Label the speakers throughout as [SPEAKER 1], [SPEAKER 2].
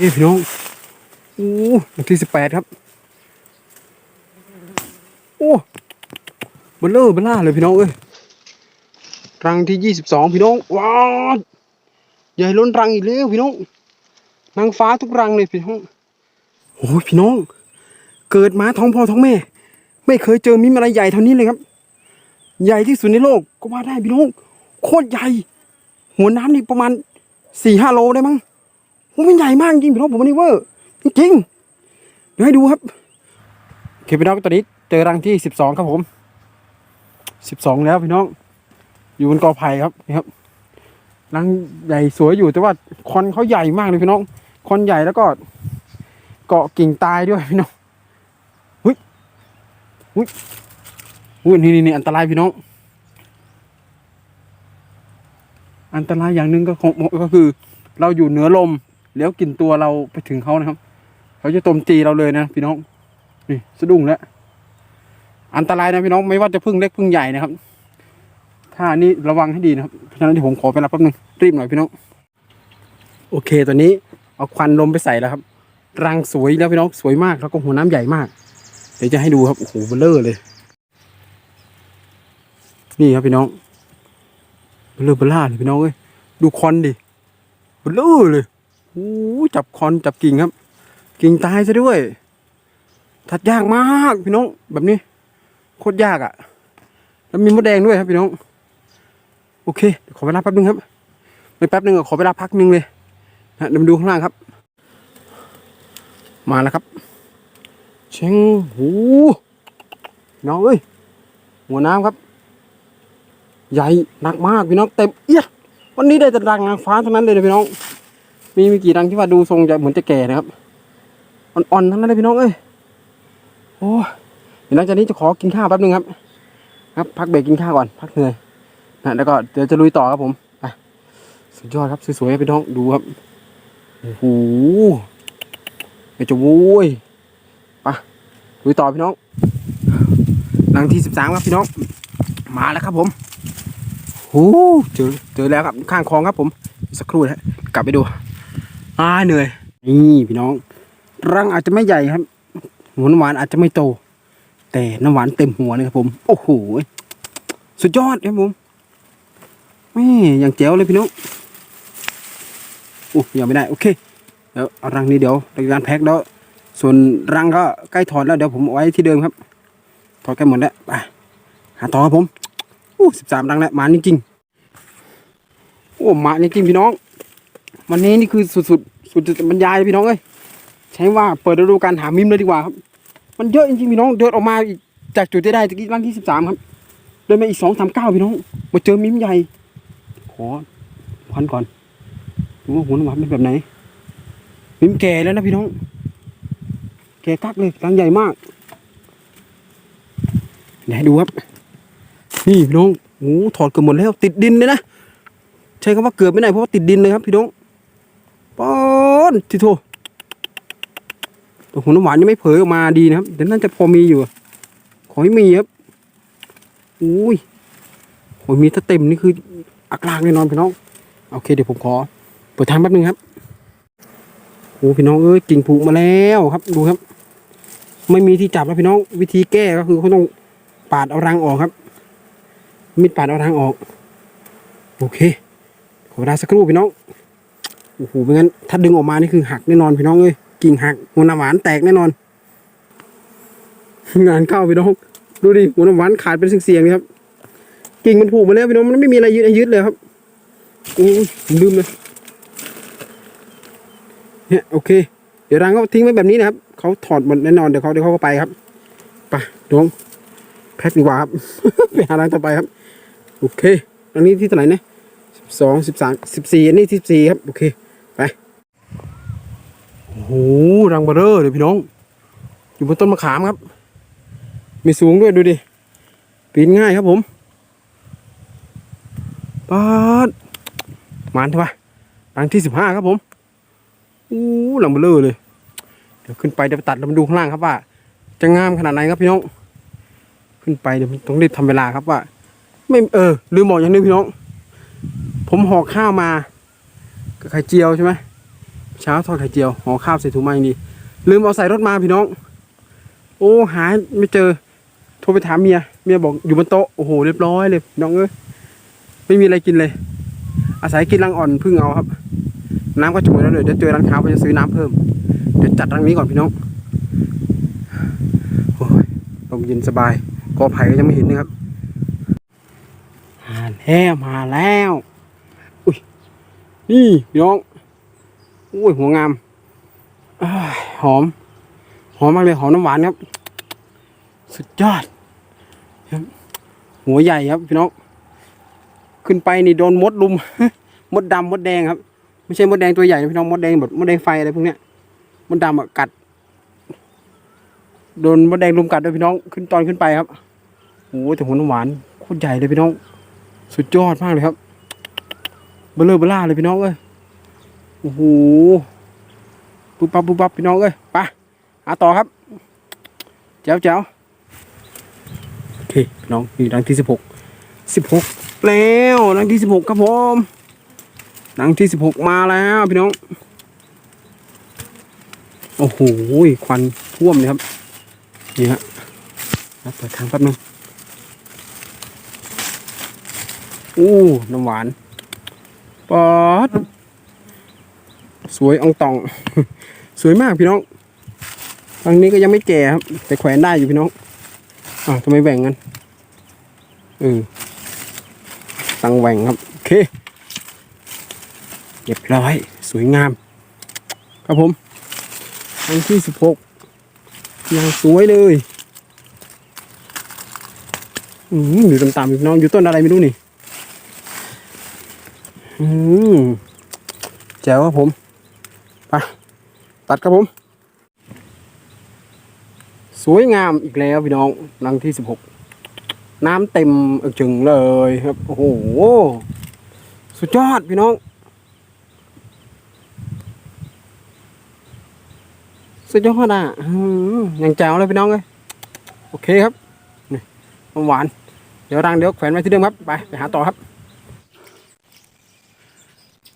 [SPEAKER 1] นี่พี่น้องโอ้วันที่สิบแปดครับ โอ้เบลเลอร์เบลล่าเลยพี่น้องเอ้ย รังที่ยี่สิบสองพี่น้อง ว้าวใหญ่ล้นรังอีกแล้วพี่น้อง นางฟ้าทุกรังเลยพี่น้อง โอ้ยพี่น้อง เกิดมาท้องพ่อท้องแม่ ไม่เคยเจอมิมอะไรใหญ่เท่านี้เลยครับ ใหญ่ที่สุดในโลกก็ว่าได้พี่น้อง โคตรใหญ่ หัวน้ำนี่ประมาณสี่ห้าโลได้มั้ง มันใหญ่มากจริงพี่น้องผมวันนี้เวอร์จริงๆเดี๋ยวให้ดูครับโอเคพี่น้องตอนนี้เจอรังที่สิบสองครับผมสิบสองแล้วพี่น้อง อยู่บนกอไผ่ครับนี่ครับรังใหญ่สวยอยู่แต่ว่าคอนเขาใหญ่มากเลยพี่น้องคอนใหญ่แล้วก็ เกาะกิ่งตายด้วยพี่น้องหุ้ยหุ้ยหุ้ยนี่นี่นี่อันตรายพี่น้อง อันตรายอย่างหนึ่งก็คงก็คือ เราอยู่เหนือลม แล้วกลิ่นตัวเราไปถึงเขานะครับ เขาจะโจมตีเราเลยนะพี่น้อง นี่สะดุ้งแล้ว อันตรายนะพี่น้องไม่ว่าจะพึ่งเล็กพึ่งใหญ่นะครับ ถ้านี้ระวังให้ดีนะครับ เพราะฉะนั้นเดี๋ยวผมขอไปรับแป๊บนึงรีบหน่อยพี่น้อง โอเคตอนนี้เอาควันลมไปใส่แล้วครับ รังสวยแล้วพี่น้องสวยมากแล้วก็หัวน้ำใหญ่มาก เดี๋ยวจะให้ดูครับโอ้โหเบลเลอร์เลย นี่ครับพี่น้องเบลเลอร์เบลล่าเลยพี่น้องเอ้ยดูคอนดิเบลเลอร์เลย อ้จับคอนจับกิ่งครับ กิ่งตายซะด้วย ทัดยากมากพี่น้อง แบบนี้ โคตรยากอะ่ะ แล้วมีมดแดงด้วยครับพี่น้อง โอเคเดี๋ยวขอเวลาแป๊บนึงครับไม่แป๊บนึงอะขอเวลาพักนึงเลยนะเดี๋ยวมาดูข้างล่างครับ มาแล้วครับ เชงหูน้องเอ้ยหัวน้ำครับ ใหญ่หนักมากพี่น้องเต็มเอียดวันนี้ได้แต่รังนางฟ้าเทั้งนั้นเลยนะพี่น้อง มีมีกี่รังที่ว่าดูทรงจะเหมือนจะแก่นะครับ อ่อนๆทั้งนั้นเลยพี่น้องเอ้ย โอ้ยเดี๋ยวหลังจากนี้จะขอกินข้าวแป๊บนึงครับ ครับ พักเบรกกินข้าวก่อน พักเหนื่อยนะแล้วก็เดี๋ยวจะลุยต่อครับผมไปสุดยอดครับสวยๆพี่น้องดูครับ โอ้โหเดี๋ยวจะโว้ยไปลุยต่อพี่น้องหลังที่สิบสามครับพี่น้อง มาแล้วครับผมโอ้เจอเจอแล้วครับข้างคลองครับผมสักครู่นะกลับไปดู อ่าเหนื่อยนี่พี่น้อง รังอาจจะไม่ใหญ่ครับหัวน้ำหวานอาจจะไม่โต แต่น้ำหวานเต็มหัวเลยครับผม โอ้โหสุดยอดครับผมแม่อย่างแจ๋วเลยพี่น้องโอ้ยังไม่ได้โอเคเดี๋ยวเอารังนี้เดี๋ยวในการแพ็คแล้ว ส่วนรังก็ใกล้ถอดแล้วเดี๋ยวผมเอาไว้ที่เดิมครับ ถอดกันหมดแล้วไปหาต่อครับผมโอ้สิบสามรังแล้วมาจริงๆโอ้หมาจริงๆพี่น้อง วันนี้นี่คือสุดสุดสุดจะบรรยายพี่น้องเอ้ยใช้ว่าเปิดฤดูการหามิมเลยดีกว่าครับ มันเยอะจริงๆพี่น้องเดินออกมาอีกจากจุดที่ได้ตะกี้รังที่สิบสามครับเดินมาอีกสองสามเก้าพี่น้องมาเจอมิมใหญ่ ขอพันก่อนดูว่าหัวหนำหวานเป็นแบบไหน มิมแก่แล้วนะพี่น้อง แก่กักเลยรังใหญ่มากเดี๋ยวให้ดูครับ นี่พี่น้องโอ้ถอดเกือบหมดแล้ว ติดดินเลยนะใช้คำว่าเกือบไม่ได้เพราะว่าติดดินเลยครับพี่น้อง ป้อนทิโทแต่หัวน้ำหวานยังไม่เผยออกมาดีนะครับเดี๋ยวน่าจะพอมีอยู่ ขอให้มีครับอุ้ยโอ้ยมีถ้าเต็มนี่คืออักลางแน่นอนพี่น้องโอเคเดี๋ยวผมขอเปิดทางแป๊บนึงครับโอ้พี่น้องเอ้ยกิ่งผุมาแล้วครับดูครับ ไม่มีที่จับแล้วพี่น้องวิธีแก้ก็คือเขาต้องปาดเอารังออกครับ มีดปาดเอารังออก โอเค ขอเวลาสักครู่พี่น้อง โอ้โหไม่งั้นถ้าดึงออกมานี่คือหักแน่นอนพี่น้องเอ้ยกิ่งหักหัวน้ำหวานแตกแน่นอน งานเข้าพี่น้องดูดิหัวน้ำหวานขาดเป็นเสียงๆเลยครับ กิ่งมันผูกมาแล้วพี่น้องมันไม่มีอะไรยึดยึดเลยครับโอ้ลืมเลยเนี่ยโอเค เดี๋ยวรังเขาทิ้งไว้แบบนี้นะครับเขาถอดหมดแน่นอนเดี๋ยวเขาเดี๋ยวเขาก็ไปครับไปน้องแพ็คดีกว่าครับไปหารังต่อไปครับ โอเคอันนี้ที่เท่าไหร่นะสิบสองสิบสามสิบสี่อันนี้สิบสี่ครับ โอเค โอ้โหรังเบอร์เรอร์เลยพี่น้อง อยู่บนต้นมะขามครับ มีสูงด้วยดูดิ ปีนง่ายครับผมปาดมานใช่ปะรังที่สิบห้าครับผมโอ้รังเบอร์เรอร์เลย เดี๋ยวขึ้นไปเดี๋ยวตัดแล้วมาดูข้างล่างครับว่า จะงามขนาดไหนครับพี่น้อง ขึ้นไปเดี๋ยวต้องรีบทำเวลาครับว่า ไม่เออลืมบอกอย่างนึงพี่น้อง ผมห่อข้าวมากับไข่เจียวใช่ไหม เช้าทอดไข่เจียวห่อข้าวใส่ถุงมาอย่างดีลืมเอาใส่รถมาพี่น้อง โอ้หาไม่เจอ โทรไปถามเมียเมียบอกอยู่บนโต๊ะโอ้โหเรียบร้อยเลยน้องเอ้ยไม่มีอะไรกินเลย อาศัยกินรังอ่อนพึ่งเอาครับ น้ำก็จะหมแล้วเลยเดี๋ยวเจอร้านค้าไปจะซื้อน้ำเพิ่มเดี๋ยวจัดรังนี้ก่อนพี่น้องโอ้ยลมเย็นสบายกอไผ่ก็ยังไม่เห็นนะครับมาแล้วมาแล้ว อุ้ยนี่พี่น้อง อุ้ยหัวงามอหอม หอมมากเลยหอมน้ำหวานครับ สุดยอดครับหัวใหญ่ครับพี่น้องขึ้นไปนี่โดนมดลุม มดดำมดแดงครับ ไม่ใช่มดแดงตัวใหญ่นะพี่น้องมดแดงแบบมดแดงไฟอะไรพวกเนี้ยมดดำอะกัด โดนมดแดงลุมกัดด้วยพี่น้องขึ้นตอนขึ้นไปครับโอ้หแต่หัวน้ำหวานโคตรใหญ่เลยพี่น้อง สุดยอดมากเลยครับเบลอเบล่าเลยพี่น้องเอ้ย โอ้โหปุ๊บปั๊บปุ๊บปั๊บพี่น้องเอ้ยไปหาต่อครับแจ๋วแจ๋วโอเคพี่น้องนี่รังที่สิบหกสิบหกแล้วรังที่สิบหกครับผมรังที่สิบหกมาแล้วพี่น้อง โอ้โหควันท่วมเลยครับนี่ฮะแล้วเปิดทางแป๊บนึงอู้น้ำหวานปอด สวยองตอง สวยมากพี่น้องทางนี้ก็ยังไม่แก่ครับ แต่แขวนได้อยู่พี่น้องอ้าวทำไมแหว่งกันเออตังแหว่งครับโอเคเรียบร้อยสวยงาม ครับผมทางที่สิบหกยังสวยเลยอืมอยู่ต่ำๆอยู่พี่น้องอยู่ต้นอะไรไม่รู้นี่อืมแจ๋วครับผม ตัดครับผม สวยงามอีกแล้วพี่น้องรังที่สิบหกน้ำเต็มอึกจึงเลยครับ โอ้โห สุดยอดพี่น้อง สุดยอดอะอืมยังแจ๋วเลยพี่น้องเลยโอเคครับนี่หวาน เดี๋ยวรังเดี๋ยวแขวนไว้ที่เดิมครับ ไปไปหาต่อครับ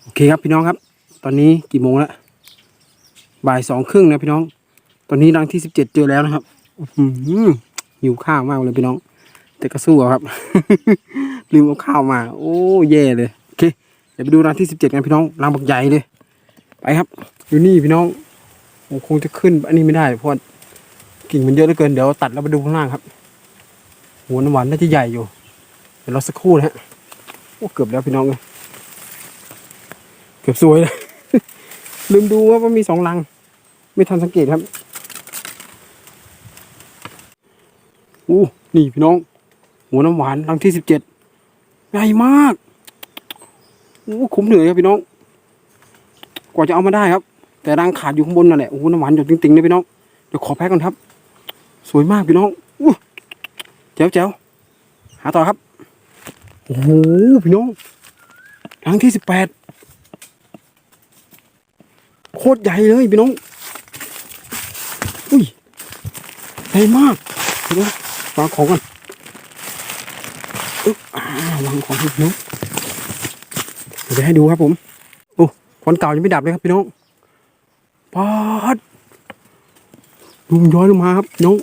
[SPEAKER 1] โอเคครับพี่น้องครับ ตอนนี้กี่โมงแล้ว บ่ายสองครึ่งนะพี่น้อง ตอนนี้รังที่สิบเจ็ดเจอแล้วนะครับอื้อหือหิวข้าวมากเลยพี่น้อง แต่ก็สู้เอาครับ ลืมเอาข้าวมา โอ้แย่เลยโอเคเดี๋ยวไปดูรังที่สิบเจ็ดกันพี่น้องรังบักใหญ่เลยไปครับอยู่นี่พี่น้องคงจะขึ้นอันนี้ไม่ได้เพราะกิ่งมันเยอะเหลือเกินเดี๋ยวตัดแล้วไปดูข้างล่างครับหัวน้ำหวานน่าจะใหญ่อยู่เดี๋ยวรอสักครู่นะฮะโอ้เกือบแล้วพี่น้องเลยเกือบสวยเลยลืมดูว่ามันมีสองรัง ไม่ทันสังเกตครับอู้นี่พี่น้อง หัวน้ำหวานรังที่สิบเจ็ดใหญ่มากอู้คุ้มเหนื่อยครับพี่น้อง กว่าจะเอามาได้ครับ แต่รังขาดอยู่ข้างบนนั่นแหละโอ้น้ำหวานหยดจริงๆเลยพี่น้องเดี๋ยวขอแพ็กก่อนครับ สวยมากพี่น้องอู้แจ๋วแจ๋วหาต่อครับโอ้โหพี่น้องรังที่สิบแปดโคตรใหญ่เลยพี่น้อง อุ้ยใหญ่มากเดี๋ยววางของก่อนอึ๊บวางของพี่น้องเดี๋ยวจะให้ดูครับผมโอ้ควันเก่ายังไม่ดับเลยครับพี่น้องปาดดูมันย้อยลงมาครับน้อง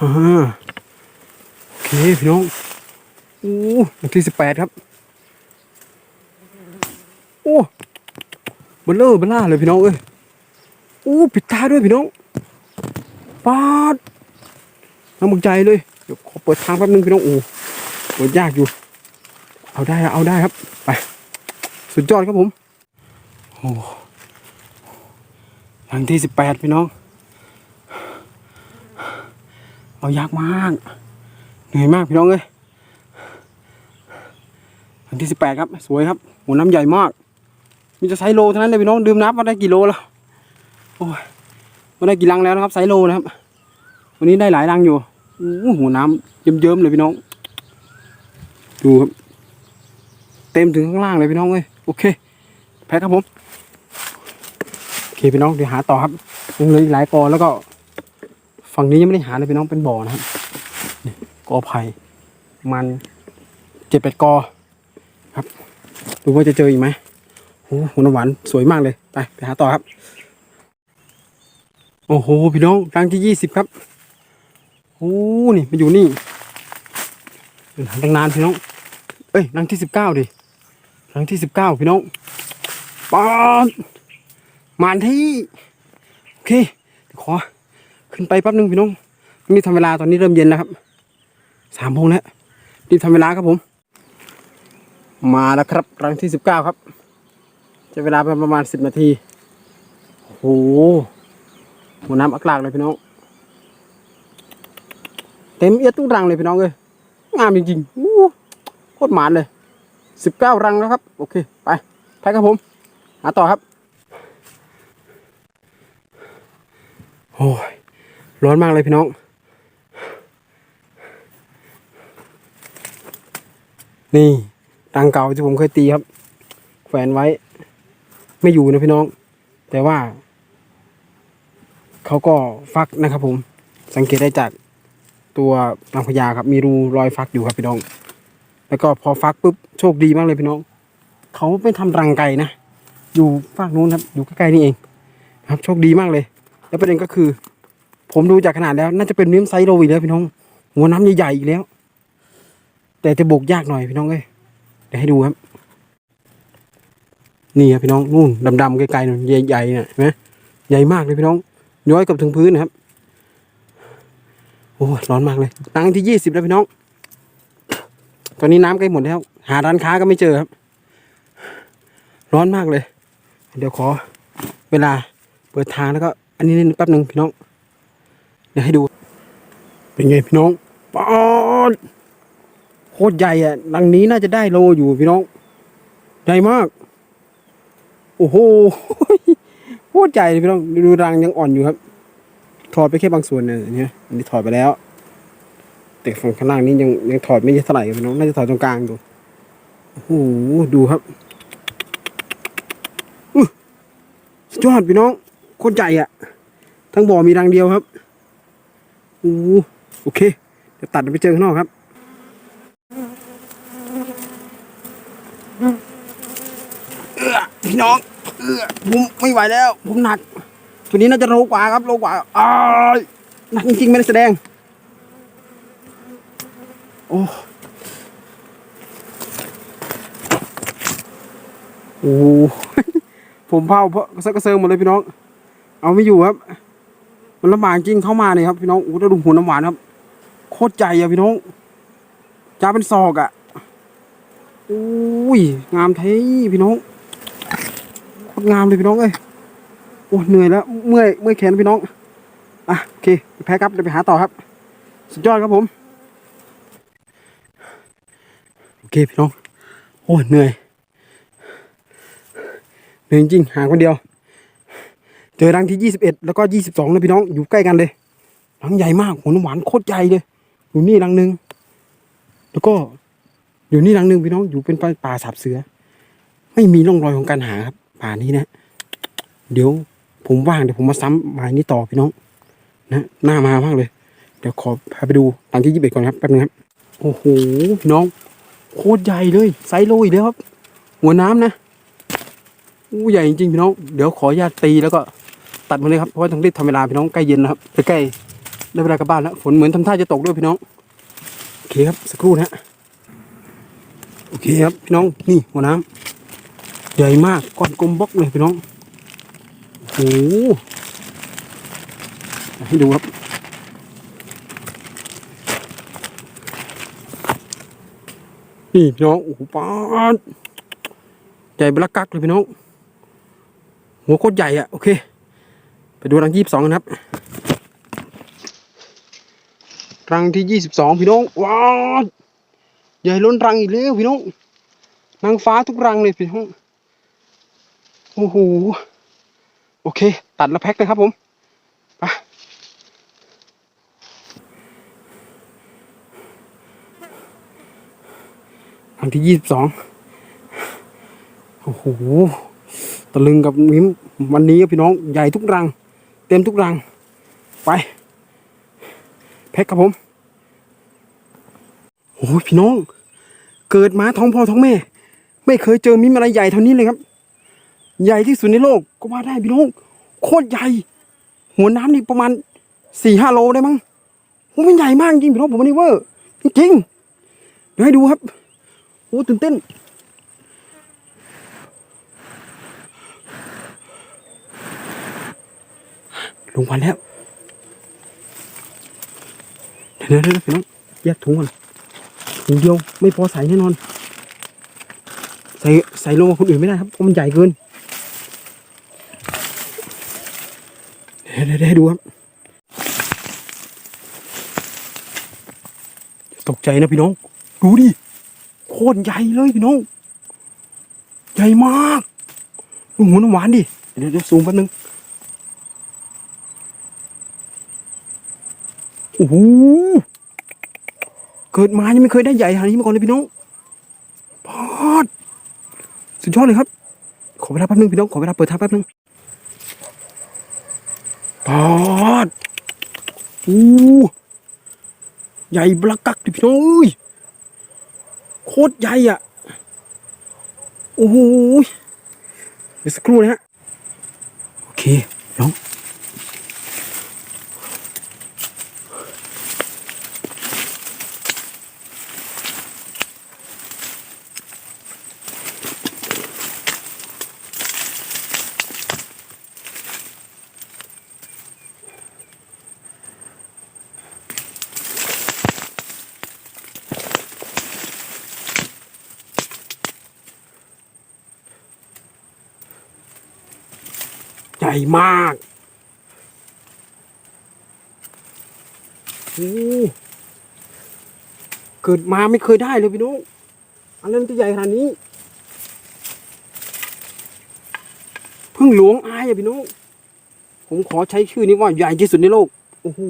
[SPEAKER 1] อ่า โอเคพี่น้องโอ้วันที่สิบแปดครับ โอ้บลเลอร์บล่าเลยพี่น้องเอ้ยโอ้ปิดตาด้วยพี่น้องปาดน้ำมึกใจเลยเดี๋ยวขอเปิดทางแป๊บนึงพี่น้องโอ้เปิดยากอยู่ เอาได้เอาได้ครับไปสุดยอดครับผมโอ้หลังที่สิบแปดพี่น้อง เอายากมาก เหนื่อยมากพี่น้องเอ้ยอันที่สิบแปดครับ สวยครับหัวน้ำใหญ่มาก มีจะไซโลเท่านั้นเลยพี่น้องดื่มน้ำมาได้กี่โลแล้วโอ้ยมาได้กี่ลังแล้วนะครับไซโลนะครับ วันนี้ได้หลายลังอยู่หัวน้ำเยิ้มๆเลยพี่น้อง ดูครับ เต็มถึงข้างล่างเลยพี่น้องเอ้ยโอเค แพ็ครับผมโอเคพี่น้องเดี๋ยวหาต่อครับยังเหลืออีกหลายกอแล้วก็ ฝั่งนี้ยังไม่ได้หาเลยพี่น้องเป็นบ่อนะครับ อไผ่มันเจ็ดแปดกอครับดูว่าจะเจออีกไหมโอ้โหหัวน้ำหวานสวยมากเลยไปไปหาต่อครับ โอ้โหพี่น้องรังที่ยี่สิบครับโอ้นี่มาอยู่นี่เดินหาตั้งนานพี่น้อง เอ้ยรังที่สิบเก้าดิรังที่สิบเก้าพี่น้องปอนมานที่โอเคขอขึ้นไปแป๊บนึงพี่น้องนี่ทำเวลาตอนนี้เริ่มเย็นแล้วครับ สามโมงแล้วรีบทำเวลาครับผม มาแล้วครับรังที่สิบเก้าครับ จะเวลาประมาณสิบนาทีโอ้โหหัวน้ำอักลากเลยพี่น้องเต็มเอียดทุกรังเลยพี่น้องเลยงามจริงๆอู้โคตรหมานเลยสิบเก้ารังแล้วครับ โอเคไปไปครับผมหาต่อครับโอ้ยร้อนมากเลยพี่น้อง นี่รังเก่าที่ผมเคยตีครับ แขวนไว้ ไม่อยู่นะพี่น้อง แต่ว่า เขาก็ฟักนะครับ ผม สังเกตได้จากตัวนางพญาครับ มีรูรอยฟักอยู่ครับพี่น้อง แล้วก็พอฟักปุ๊บโชคดีมากเลยพี่น้อง เขาไม่ทำรังไก่นะ อยู่ฝากนู้นครับ อยู่ใกล้ๆนี่เอง ครับ โชคดีมากเลย แล้วประเด็นก็คือ ผมดูจากขนาดแล้ว น่าจะเป็นเนื้อไซส์โลอีกแล้วพี่น้อง หัวน้ำใหญ่ๆอีกแล้ว แต่จะบกยากหน่อยพี่น้องเอ้ยเดี๋ยวให้ดูครับ นี่ครับพี่น้องนู่นดำๆไกลๆนู่นใหญ่ๆน่ะเห็นไหมใหญ่มากเลยพี่น้อง ย้อยกับถึงพื้นนะครับโอ้ร้อนมากเลยตังที่ยี่สิบแล้วพี่น้อง ตอนนี้น้ำใกล้หมดแล้ว หาร้านค้าก็ไม่เจอครับ ร้อนมากเลย เดี๋ยวขอ เวลาเปิดทางแล้วก็ อันนี้นิดแป๊บหนึ่งพี่น้อง เดี๋ยวให้ดู เป็นไงพี่น้องปอน โคตรใหญ่อะรังนี้น่าจะได้โลอยู่พี่น้อง ใหญ่มาก โอ้โหโคตรใหญ่พี่น้องดูรังยังอ่อนอยู่ครับ ถอดไปแค่บางส่วนเนี่ยเนี่ยอันนี้ถอดไปแล้ว แต่ฝั่งข้างล่างนี้ยังยังถอดไม่เยอะเท่าไหร่พี่น้องน่าจะถอดตรงกลางดูโอ้โหดูครับอื้อสุดยอดพี่น้องโคตรใหญ่อะทั้งบ่อมีรังเดียวครับโอ้โหโอเค เดี๋ยวตัดไปเจอข้างนอกครับ เอื้อ พี่น้องเออผมไม่ไหวแล้ว ผมหนัก ตัวนี้น่าจะโลกว่าครับโลกว่าอ้ายหนักจริงๆไม่ได้แสดง โอ้โอ้โหผมเผาเพราะกระเซาะกระเซิงหมดเลยพี่น้อง เอาไม่อยู่ครับ มันลำบากจริงเข้ามาเนี่ยครับพี่น้องโอ้ถ้าดูหัวน้ำหวานครับ โคตรใจอะพี่น้องจ้าเป็นศอกอะอุ้ยงามเท่พี่น้อง งามเลยพี่น้องเอ้ยโอ้เหนื่อยแล้วเมื่อยเมื่อยแขนพี่น้องอะโอเคแพ้ครับเดี๋ยวไปหาต่อครับ สุดยอดครับผมโอเคพี่น้องโอ้เหนื่อยเหนื่อยจริงหาคนเดียว เจอรังที่ยี่สิบเอ็ดแล้วก็ยี่สิบสองนะพี่น้องอยู่ใกล้กันเลยรังใหญ่มากหัวน้ำหวานโคตรใหญ่เลยอยู่นี่รังหนึ่งแล้วก็ อยู่นี่รังหนึ่งพี่น้องอยู่เป็นป่าสาบเสือ ไม่มีร่องรอยของการหาครับ ป่านี้นะ เดี๋ยวผมว่างเดี๋ยวผมมาซ้ำหมายนี้ต่อพี่น้อง นะหน่ามามากเลย เดี๋ยวขอพาไปดูรังที่ยี่สิบเอ็ดก่อนครับแป๊บนึงครับ โอ้โหน้อง โคตรใหญ่เลยไซโลอีกแล้วครับ หัวน้ำนะอู้ใหญ่จริงพี่น้อง เดี๋ยวขออนุญาตตีแล้วก็ตัดมาเลยครับ เพราะว่าต้องรีบทำเวลาพี่น้องใกล้เย็นนะครับใกล้ได้เวลากลับบ้านแล้ว ฝนเหมือนทำท่าจะตกด้วยพี่น้อง โอเคครับ สักครู่นะฮะ โอเคครับ พี่น้อง นี่หัวน้ำ ใหญ่มากก้อนกลมบล็อกเลยพี่น้องโอ้โหให้ดูครับนี่พี่น้องโอ้โหป้าใหญ่เบลักกักเลยพี่น้องหัวโคตรใหญ่อะโอเค ไปดูรังยี่สิบสองกันครับรังที่ยี่สิบสองพี่น้องว้าวใหญ่ล้นรังอีกแล้วพี่น้องนางฟ้าทุกรังเลยพี่น้อง โอ้โห โอเค ตัดแล้วแพ็คเลยครับผม ไปรังที่ยี่สิบสอง โอ้โห ตะลึงกับมิมวันนี้ครับพี่น้องใหญ่ทุกรัง เต็มทุกรัง ไป แพ็คครับผม โอ้ยพี่น้อง เกิดมาท้องพ่อท้องแม่ ไม่เคยเจอมิมอะไรใหญ่เท่านี้เลยครับ ใหญ่ที่สุดในโลกก็ว่าได้พี่น้องโคตรใหญ่ หัวน้ำนี่ประมาณสี่ห้าโลได้มั้งโอ้มันใหญ่มากจริงพี่น้องผมวันนี้เวอร์จริงๆเดี๋ยวให้ดูครับโอ้ตื่นเต้นลงมาแล้ว เดี๋ยวเดี๋ยวพี่น้องแยกถุงก่อนถุงเดียวไม่พอใส่แน่นอน ใส่ใส่ลงคนอื่นไม่ได้ครับเพราะมันใหญ่เกิน เดี๋ยวเดี๋ยวเดี๋ยวให้ดูครับ ตกใจนะพี่น้อง ดูดิ โคตรใหญ่เลยพี่น้อง ใหญ่มากดูหัวน้ำหวานดิ เดี๋ยวเดี๋ยวซูมแป๊บนึง โอ้โห เกิดมายังไม่เคยได้ใหญ่ขนาดนี้มาก่อนเลยพี่น้องพอด สุดยอดเลยครับ ขอเวลาแป๊บนึงพี่น้อง ขอเวลาเปิดทับแป๊บนึง ปอดอู้ใหญ่บลักกักดิพี่น้อยโคตรใหญ่อะ โอ้โหเดี๋ยวสักครู่นะฮะ โอเคน้อง ญ่มากโอ้เกิดมาไม่เคยได้เลยพี่น้องอันนั้นตัวใหญ่ขนาดนี้พึ่งหลวงอายอะพี่น้องผมขอใช้ชื่อนี้ว่าใหญ่ที่สุดในโลก โอ้โห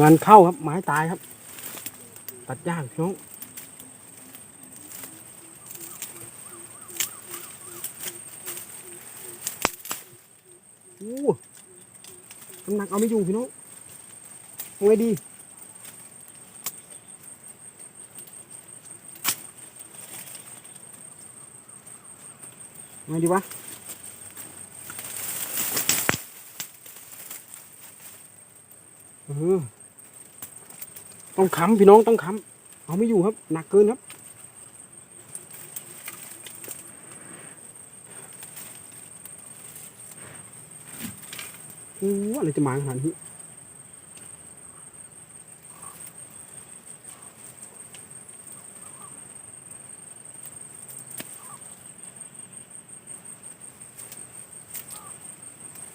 [SPEAKER 1] งานเข้าครับ ไม้ตายครับ ตัดยากพี่น้องโอ้น้ำหนักเอาไม่อยู่พี่น้องเอาไงดีไงดีวะเออ ต้องค้ำพี่น้องต้องค้ำเอาไม่อยู่ครับ หนักเกินครับ โอ้อะไรจะมาขนาดนี้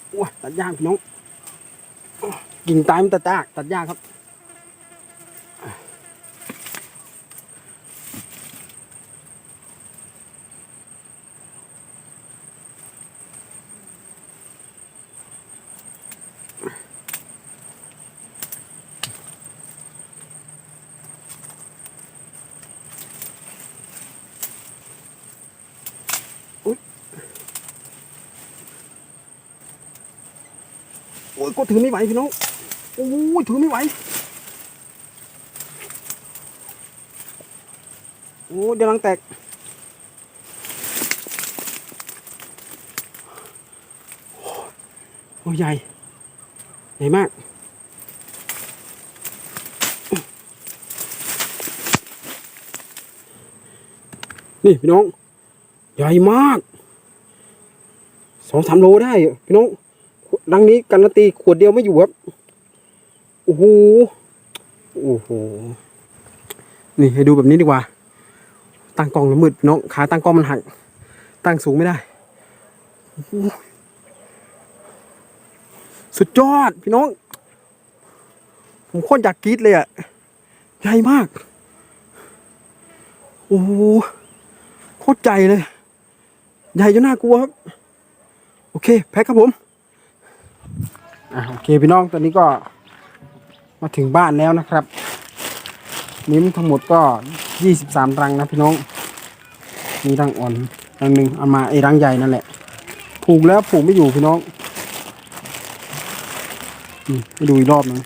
[SPEAKER 1] โอ้ยตัดยากพี่น้องกิ่งตายมันตัดยากตัดยากครับ ถือไม่ไหวพี่น้อง โอ้ยถือไม่ไหว โอ้เดี๋ยวรังแตก โอ้ใหญ่ ใหญ่มากนี่พี่น้อง ใหญ่มากสองสามโลได้พี่น้อง รังนี้การันตีขวดเดียวไม่อยู่ครับโอ้โหโอ้โหนี่ให้ดูแบบนี้ดีกว่า ตั้งกล้องแล้วมืดน้องขาตั้งกล้องมันหัก ตั้งสูงไม่ได้ สุดยอดพี่น้อง ผมโคตรอยากกรีดเลยอะใหญ่มาก โอ้โหโคตรใหญ่เลย ใหญ่จนน่ากลัวครับ โอเค แพ็คครับผม อะโอเคพี่น้องตอนนี้ก็มาถึงบ้านแล้วนะครับ นิ้มทั้งหมดก็ยี่สิบสามรังนะพี่น้อง มีรังอ่อนรังหนึ่งเอามาไอ้รังใหญ่นั่นแหละ ผูกแล้วผูกไม่อยู่พี่น้องมไปดูอีกรอบหนึง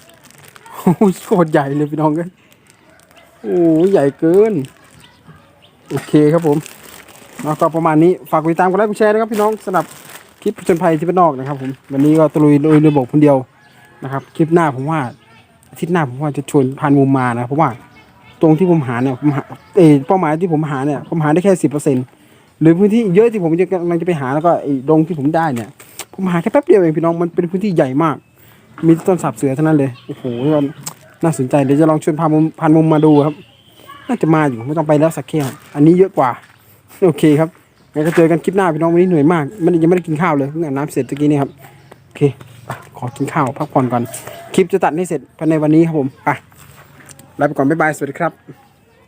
[SPEAKER 1] โอ้ยโคตรใหญ่เลยพี่น้องเอ้ยโอ้ยใหญ่เกิน โอเคครับผมแล้วก็ประมาณนี้ฝากติดตามกดไลค์กดแชร์นะครับพี่น้องสำหรับ คลิปผจญภัยที่บ้านนอกนะครับ ผมวันนี้ก็ตะลุยโดยระบบคนเดียวนะครับ คลิปหน้าผมว่าอาทิตย์หน้าผมว่าจะชวนพันมุมมานะเพราะว่าตรงที่ผมหาเนี่ยผมหาเออเป้าหมายที่ผมหาเนี่ยผมหาได้แค่สิบเปอร์เซ็นหรือพื้นที่เยอะที่ผมจะกำลังจะไปหาแล้วก็ไอ้ดงที่ผมได้เนี่ย ผมหาแค่แป๊บเดียวเองพี่น้องมันเป็นพื้นที่ใหญ่มาก มีต้นสับเสือเท่านั้นเลยโอ้โหน่าสนใจเดี๋ยวจะลองชวนพามุมพันมุมมาดูครับ น่าจะมาอยู่ไม่ต้องไปแล้วสักแค่อันนี้เยอะกว่า โอเคครับ งั้นก็เจอกันคลิปหน้าพี่น้องวันนี้เหนื่อยมากมันยังไม่ได้กินข้าวเลยเพิ่งอาบน้ำเสร็จตะกี้นี่ครับโอเคขอกินข้าวพักผ่อนก่อน คลิปจะตัดให้เสร็จภายในวันนี้ครับผมไปลาไปก่อนบ๊ายบายสวัสดีครับ